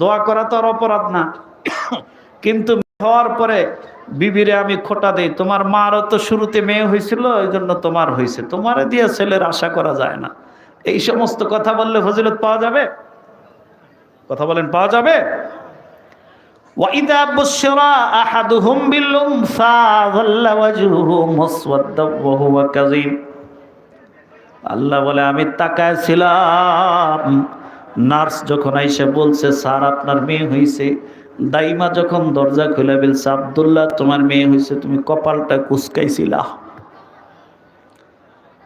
দোয়া করা তো আর অপরাধ না। কিন্তু হওয়ার পরে, বিবিরে আমি খোটা দেই, তোমার মারও তো শুরুতে মেয়ে হয়েছিল ওই জন্য তোমার হয়েছে। তোমারে দিয়ে ছেলের আশা করা যায় না। এই সমস্ত কথা বললে ফজিলত পাওয়া যাবে? কথা বলেন, পাওয়া যাবে? আল্লাহ বলে, আমি তাকায় ছিলাম নার্স যখন আইসে বলছে, স্যার, আপনার মেয়ে হয়েছে দাইমা যখন দরজা খুলে বলছে, আবদুল্লাহ, তোমার মেয়ে হয়েছে তুমি কপালটা কুচকাইছিলা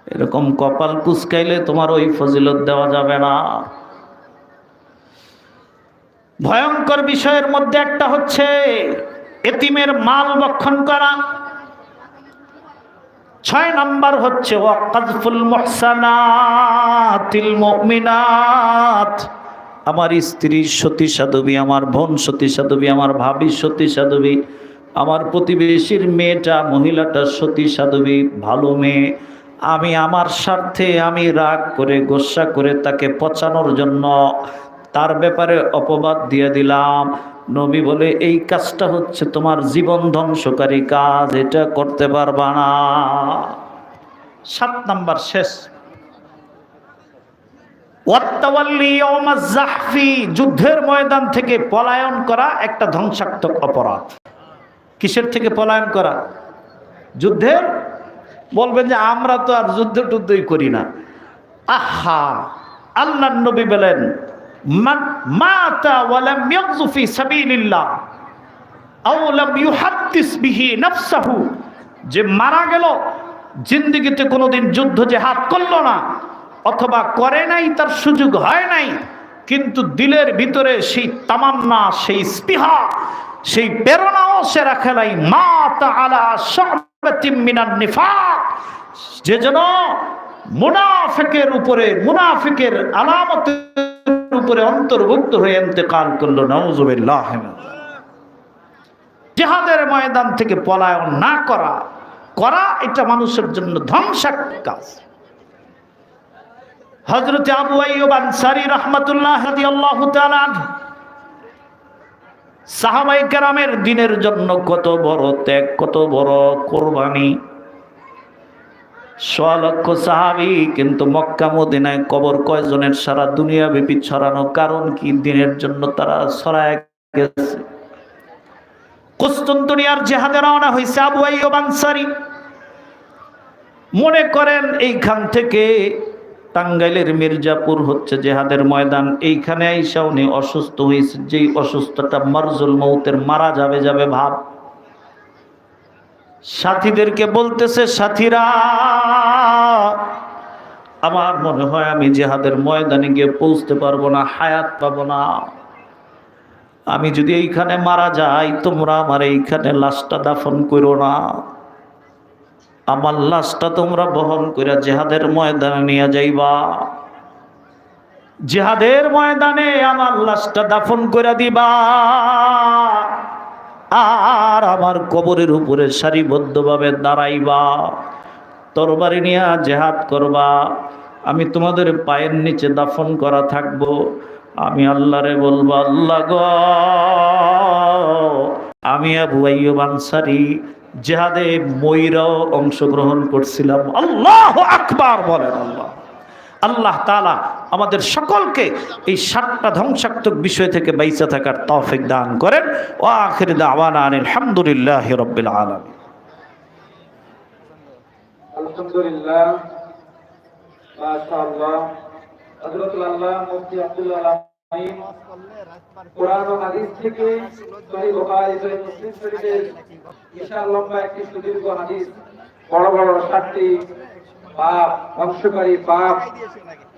এরকম কপাল কুচকাইলে তোমার ওই ফজিলত দেওয়া যাবে না। ভয়ঙ্কর বিষয়ের মধ্যে একটা হচ্ছে, এতিমের মাল বক্ষণ করা। ছয় নাম্বার হচ্ছে আমার স্ত্রী সতী সাধবী, আমার বোন সতী সাধবী, আমার ভাবি সতী সাধবী, আমার প্রতিবেশীর মেয়েটা, মহিলাটা সতী সাধবী, ভালো মেয়ে। আমি আমার স্বার্থে আমি রাগ করে, গোসা করে তাকে পচানোর জন্য তার ব্যাপারে অপবাদ দিয়ে দিলাম। নবী বলে, এই কাজটা হচ্ছে তোমার জীবন ধ্বংসকারী কাজ, এটা করতে পারবা না। সাত নাম্বার শেষ। যুদ্ধের ময়দান থেকে পলায়ন করা একটা ধ্বংসাত্মক অপরাধ। কিসের থেকে পলায়ন করা? যুদ্ধের? বলবেন যে, আমরা তো আর যুদ্ধ টুদ্ধই করি না। আহা! আল্লাহ নবী বলেন যে মারা গেল, জিন্দেগিতে কোনোদিন যুদ্ধ জেহাদ করল না, অথবা করে নাই, তার সুযোগ হয় নাই, কিন্তু দিলের ভিতরে সেই তামান্না, সেই স্পৃহা, সেই প্রেরণাও সে রাখে নাই। মাতা আলা মিনান যে যেন মুনাফিকের উপরে, মুনাফিকের আলামতের উপরে অন্তর্ভুক্ত হয়ে ইন্তেকাল করল, নাউজুবিল্লাহ জেহাদের ময়দান থেকে পলায়ন না করা করা এটা মানুষের জন্য ধ্বংসাক কাজ। হজরত আবু সাহাবাই কেরামের দিনের জন্য কত বড় ত্যাগ, কত বড় কোরবানি লক্ষ সাহাবি, কিন্তু মক্কা মদিনায় কবর কয়জনের সারা দুনিয়া ব্যাপী ছড়ানো? কারণ কি? দিনের জন্য তারা ছড়ায় গেছে। জেহাদে রওনা হয়েছে আবু আনসারী। মনে করেন এইখান থেকে টাঙ্গাইলের মির্জাপুর হচ্ছে জেহাদের ময়দান। এইখানে আইসা উনি অসুস্থ হয়েছে। যেই অসুস্থতা মারজুল মৌতের মারা যাবে যাবে ভাব। সাথীদেরকে বলতেছে, সাথীরা, আমার মনে হয় আমি জেহাদের ময়দানে গিয়ে পৌঁছতে পারব না, হায়াত পাবো না। আমি যদি এইখানে মারা যাই, তোমরা আমার এইখানে লাশটা দাফন করো না। আমার লাশটা তোমরা বহন করে জেহাদের ময়দানে নিয়ে যাইবা। জেহাদের ময়দানে আমার লাশটা দাফন করে দিবা। আর আমার কবরের উপরে সারিবদ্ধভাবে দাঁড়াইবা। তরবারি নিয়ে জেহাদ করবা। আমি তোমাদের পায়ের নিচে দাফন করা থাকব। আমি আল্লাহরে বলব, আল্লাহ গ, আমি আবু আইয়ুব আনসারি জেহাদে ময়রাও অংশগ্রহণ করছিলাম। আল্লাহ আকবার বলেন আল্লাহ। আল্লাহ তালা আমাদের সকলকে এই সাতটা ধ্বংসাত্মক বিষয় থেকে বাইসা থাকার তৌফিক দান করেন। ও আখির আলহামদুলিল্লাহ রব্বিল আলম আলহামদুলিল্লাহ বড় বড় সাতটি পাপ ধ্বংসকারী পাপ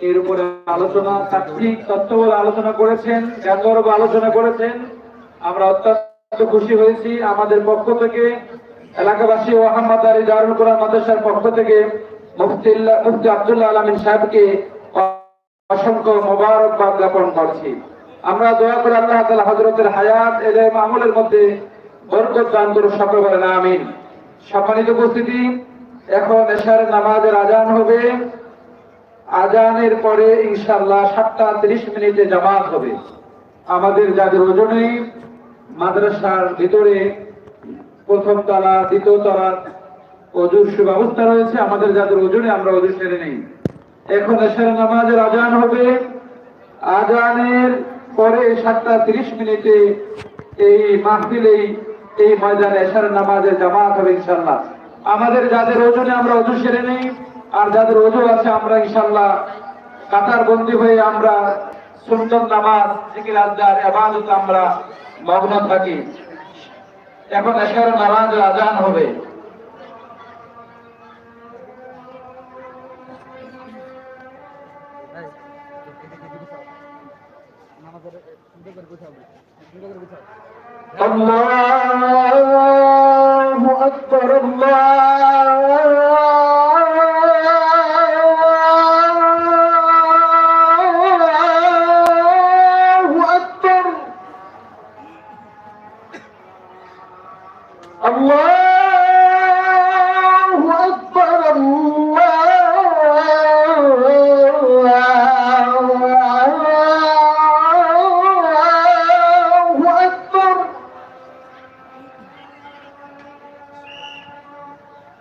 এর উপরে আলোচনা তাত্ত্বিক তত্ত্ববল আলোচনা করেছেন জ্ঞানগর্ভ আলোচনা করেছেন। আমরা অত্যন্ত খুশি হয়েছি আমাদের পক্ষ থেকে, এলাকাবাসী ও আহমদ আলী দারুল কোরআন মাদ্রাসার পক্ষ থেকে মুফতিল্লাহ মুফতি আব্দুল্লাহ আলমিন সাহেবকে অসংখ্য মোবারকবাদ জ্ঞাপন করছি। আমরা দয়া করে আল্লাহ তাআলা হযরতের হায়াত এলেম আমলের মধ্যে বরকত দান করুন সকল বলেন, আমিন। সম্মানিত উপস্থিতি, এখন এশার নামাজের আজান হবে। আজানের পরে ইনশাআল্লাহ সাতটা তিরিশ মিনিটে জামাত হবে। আমাদের যাদের ওজনে মাদ্রাসার ভিতরে প্রথম তলা, দ্বিতীয় তলা, অজুর সুব্যবস্থা রয়েছে। আমাদের যাদের ওজনে আমরা অজু সেরে নেই। এখন এশার নামাজের আজান হবে। আজানের পরে সাতটা তিরিশ মিনিটে এই মাহফিলেই এই ময়দানে এশার নামাজে জামাত হবে ইনশাল্লাহ আমাদের যাদের ওজনে আমরা অজু সেরে নেই। আর যাদের রজু আছে, আমরা ইনশাল্লাহ কাতার বন্দী হয়ে আমরা সুন্দর নামাজ, জিকির এবাদত আমরা মগ্ন থাকি। এখন এশার নামাজ আজান হবে। الله أكبر الله أكبر.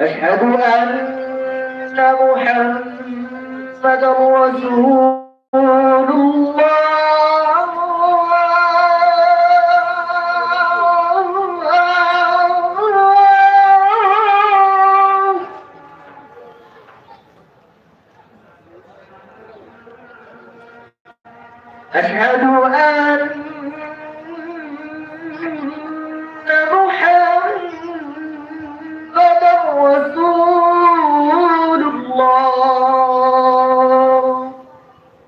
أشهد أن محمد رسول أشهد أن